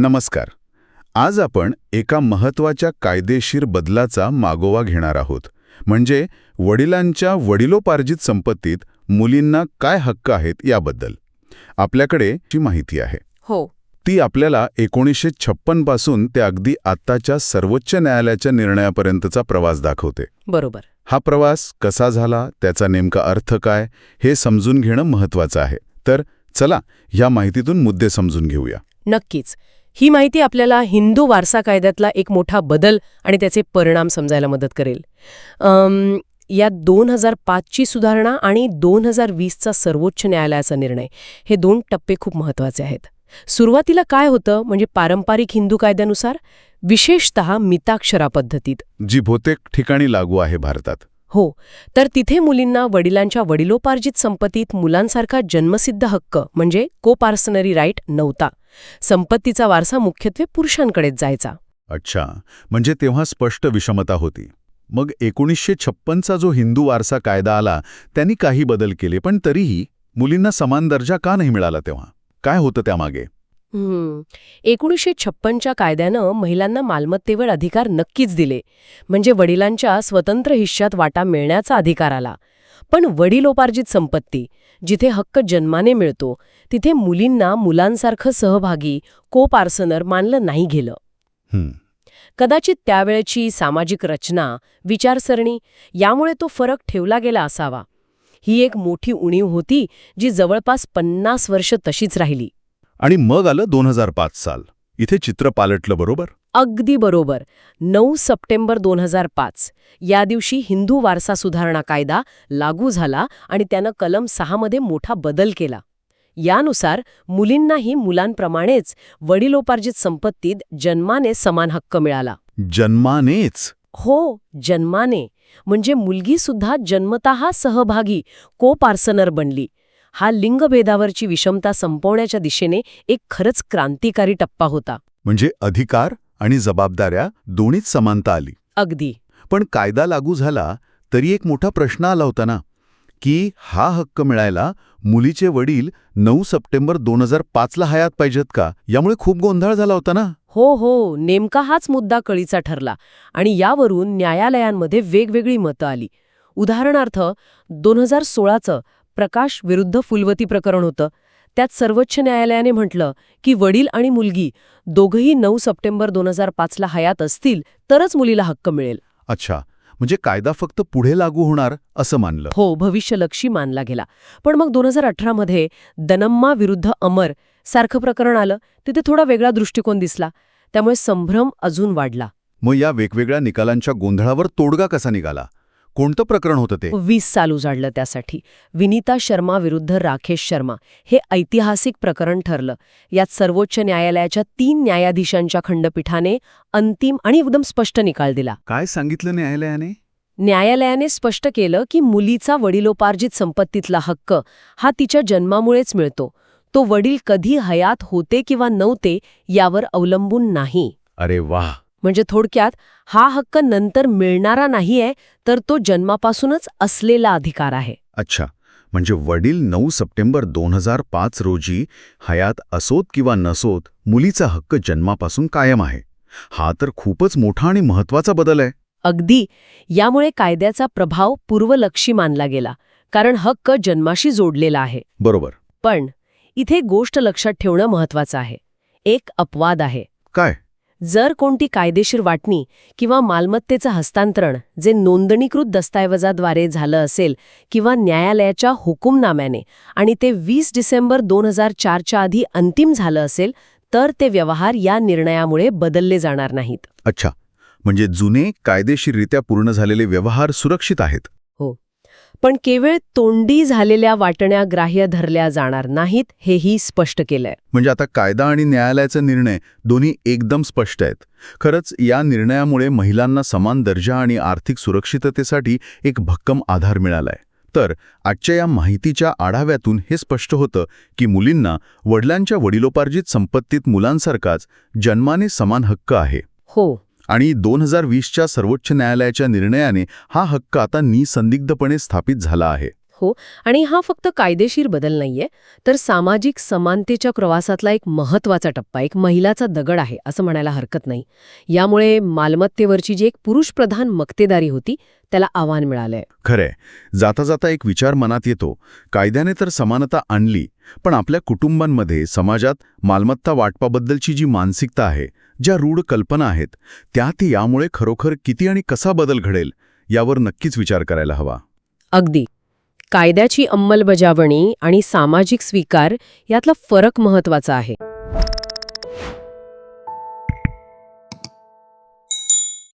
नमस्कार. आज आपण एका महत्त्वाच्या कायदेशीर बदलाचा मागोवा घेणार आहोत. म्हणजे वडिलांच्या वडिलोपार्जित संपत्तीत मुलींना काय हक्क आहेत याबद्दल. आपल्याकडे ची माहिती आहे. हो. ती आपल्याला एकोणीसशे छप्पनपासून ते अगदी आत्ताच्या सर्वोच्च न्यायालयाच्या निर्णयापर्यंतचा प्रवास दाखवते. बरोबर. हा प्रवास कसा झाला त्याचा नेमका अर्थ काय हे समजून घेणं महत्वाचं आहे. तर चला ह्या माहितीतून मुद्दे समजून घेऊया. नक्कीच. ही माहिती आपल्याला हिंदू वारसा कायद्यातला एक मोठा बदल आणि त्याचे परिणाम समजायला मदत करेल. अम, या दोन हजार पाचची सुधारणा आणि दोन हजार वीसचा सर्वोच्च न्यायालयाचा निर्णय हे दोन टप्पे खूप महत्त्वाचे आहेत. सुरुवातीला काय होतं म्हणजे पारंपरिक हिंदू कायद्यानुसार विशेषतः मिताक्षरा पद्धतीत. जी बहुतेक ठिकाणी लागू आहे भारतात. हो तर तिथे मुलींना वडिलांच्या वडिलोपार्जित संपत्तीत मुलांसारखा जन्मसिद्ध हक्क म्हणजे कोपार्सनरी राईट नव्हता. संपत्तीचा वारसा मुख्यत्वे पुरुषांकडेच जायचा. अच्छा म्हणजे तेव्हा स्पष्ट विषमता होती. मग एकोणीसशे छप्पनचा जो हिंदू वारसा कायदा आला त्यांनी काही बदल केले पण तरीही मुलींना समान दर्जा का नाही मिळाला तेव्हा? काय होतं त्यामागे? हम्म. एकोणीसशे छप्पनच्या कायद्यानं महिलांना मालमत्तेवर अधिकार नक्कीच दिले. म्हणजे वडिलांच्या स्वतंत्र हिश्श्यात वाटा मिळण्याचा अधिकार आला. पण वडिलोपार्जित संपत्ती जिथे हक्क जन्माने मिळतो तिथे मुलींना मुलांसारखं सहभागी को पार्सनर मानलं नाही गेलं. कदाचित त्यावेळेची सामाजिक रचना विचारसरणी यामुळे तो फरक ठेवला गेला असावा. ही एक मोठी उणीव होती जी जवळपास पन्नास वर्ष तशीच राहिली. आणि मग आलं दोन हजार पाच साल. इथे चित्र पालटलं बरोबर? अगदी बरोबर. नऊ सप्टेंबर दोन हजार पाच. या दिवशी हिंदू वारसा सुधारणा कायदा लागू झाला आणि त्यानं कलम सहामध्ये मोठा बदल केला. यानुसार मुलींनाही मुलांप्रमाणेच वडिलोपार्जित संपत्तीत जन्माने समान हक्क मिळाला. जन्मानेच? हो जन्माने. म्हणजे मुलगीसुद्धा जन्मतः सहभागी को पार्सनर बनली. हा लिंगभेदावरची विषमता संपवण्याच्या दिशेने एक खरंच क्रांतिकारी टप्पा होता. म्हणजे अधिकार आणि जबाबदाऱ्या दोन्हीच समानता आली. अगदी. पण कायदा लागू झाला तरी एक मोठा प्रश्न आला होता ना की हा हक्क मिळायला मुलीचे वडील नऊ सप्टेंबर दोन हजार पाचला हयात पाहिजेत का? यामुळे खूप गोंधळ झाला होता ना? हो हो नेमका हाच मुद्दा कळीचा ठरला आणि यावरून न्यायालयांमध्ये वेगवेगळी मतं आली. उदाहरणार्थ दोन हजार सोळाचं प्रकाश विरुद्ध फुलवती प्रकरण होतं. त्यात सर्वोच्च न्यायालयाने म्हटलं की वडील आणि मुलगी दोघंही नऊ सप्टेंबर दोन हजार पाचला हयात असतील तरच मुलीला हक्क मिळेल. अच्छा. म्हणजे कायदा फक्त पुढे लागू होणार असं मानलं. हो भविष्यलक्षी मानला गेला. पण मग दोन हजार अठरामध्ये दनम्मा विरुद्ध अमर सारखं प्रकरण आलं. तिथे थोडा वेगळा दृष्टिकोन दिसला. त्यामुळे संभ्रम अजून वाढला. मग या वेगवेगळ्या निकालांच्या गोंधळावर तोडगा कसा निघाला? कोणतं प्रकरण होतं ते? वीस साल उजाडलं त्यासाठी. विनीता शर्मा विरुद्ध राकेश शर्मा. हे ऐतिहासिक प्रकरण ठरलं. यात सर्वोच्च न्यायालयाच्या तीन न्यायाधीशांच्या खंडपीठाने अंतिम आणि एकदम स्पष्ट निकाल दिला. काय सांगितलं न्यायालयाने? न्यायालयाने स्पष्ट केलं की मुलीचा वडिलोपार्जित संपत्तीतला हक्क हा तिच्या जन्मामुळेच मिळतो. तो वडील कधी हयात होते किंवा नव्हते यावर अवलंबून नाही. अरे वाह! म्हणजे थोडक्यात हा हक्क नंतर मिळणारा नाहीये तर तो जन्मापासूनच असलेला अधिकार आहे. अच्छा. म्हणजे वडील नऊ सप्टेंबर दोन हजार पाच रोजी हयात असोत किंवा नसोत मुलीचा हक्क जन्मापासून कायम आहे. हा तर खूपच मोठा आणि महत्त्वाचा बदल आहे. अगदी. यामुळे कायद्याचा प्रभाव पूर्वलक्षी मानला गेला कारण हक्क जन्माशी जोडलेला आहे. बरोबर. पण इथे गोष्ट लक्षात ठेवणं महत्वाचं आहे. एक अपवाद आहे. काय? जर कोणती कायदेशीर वाटणी किंवा मालमत्तेचं हस्तांतरण जे नोंदणीकृत दस्तऐवजाद्वारे झालं असेल किंवा न्यायालयाच्या हुकुमनाम्याने आणि ते वीस डिसेंबर दोन हजार चारच्या आधी अंतिम झालं असेल तर ते व्यवहार या निर्णयामुळे बदलले जाणार नाहीत. अच्छा. म्हणजे जुने कायदेशीररित्या पूर्ण झालेले व्यवहार सुरक्षित आहेत. पण केवळ तोंडी झालेल्या वाटण्या ग्राह्य धरल्या जाणार नाहीत हेही स्पष्ट केलंय. म्हणजे आता कायदा आणि न्यायालयाचा निर्णय दोन्ही एकदम स्पष्ट आहेत. खरंच या निर्णयामुळे महिलांना समान दर्जा आणि आर्थिक सुरक्षिततेसाठी एक भक्कम आधार मिळालाय. तर आजच्या या माहितीच्या आढाव्यातून हे स्पष्ट होतं की मुलींना वडिलांच्या वडिलोपार्जित संपत्तीत मुलांसारखाच जन्माने समान हक्क आहे. हो. आणि दोन हजार वीसच्या सर्वोच्च न्यायालयाच्या निर्णयाने हा हक्क आता निसंदिग्धपणे स्थापित झाला आहे. हो आणि हा फक्त कायदेशीर बदल नाहीये. तर सामाजिक समानतेच्या प्रवासातला एक महत्त्वाचा टप्पा एक महिलाचा दगड आहे असं म्हणायला हरकत नाही. यामुळे मालमत्तेवरची जी एक पुरुषप्रधान मक्तेदारी होती त्याला आव्हान मिळालंय. खरंय. जाता जाता एक विचार मनात येतो कायद्याने तर समानता आणली पण आपल्या कुटुंबांमध्ये समाजात मालमत्ता वाटपाबद्दलची जी मानसिकता आहे ज्या रूढ कल्पना आहेत त्यात यामुळे खरोखर किती आणि कसा बदल घडेल यावर नक्कीच विचार करायला हवा. अगदी. कायद्याची अंमलबजावणी आणि सामाजिक स्वीकार यातला फरक महत्त्वाचा आहे.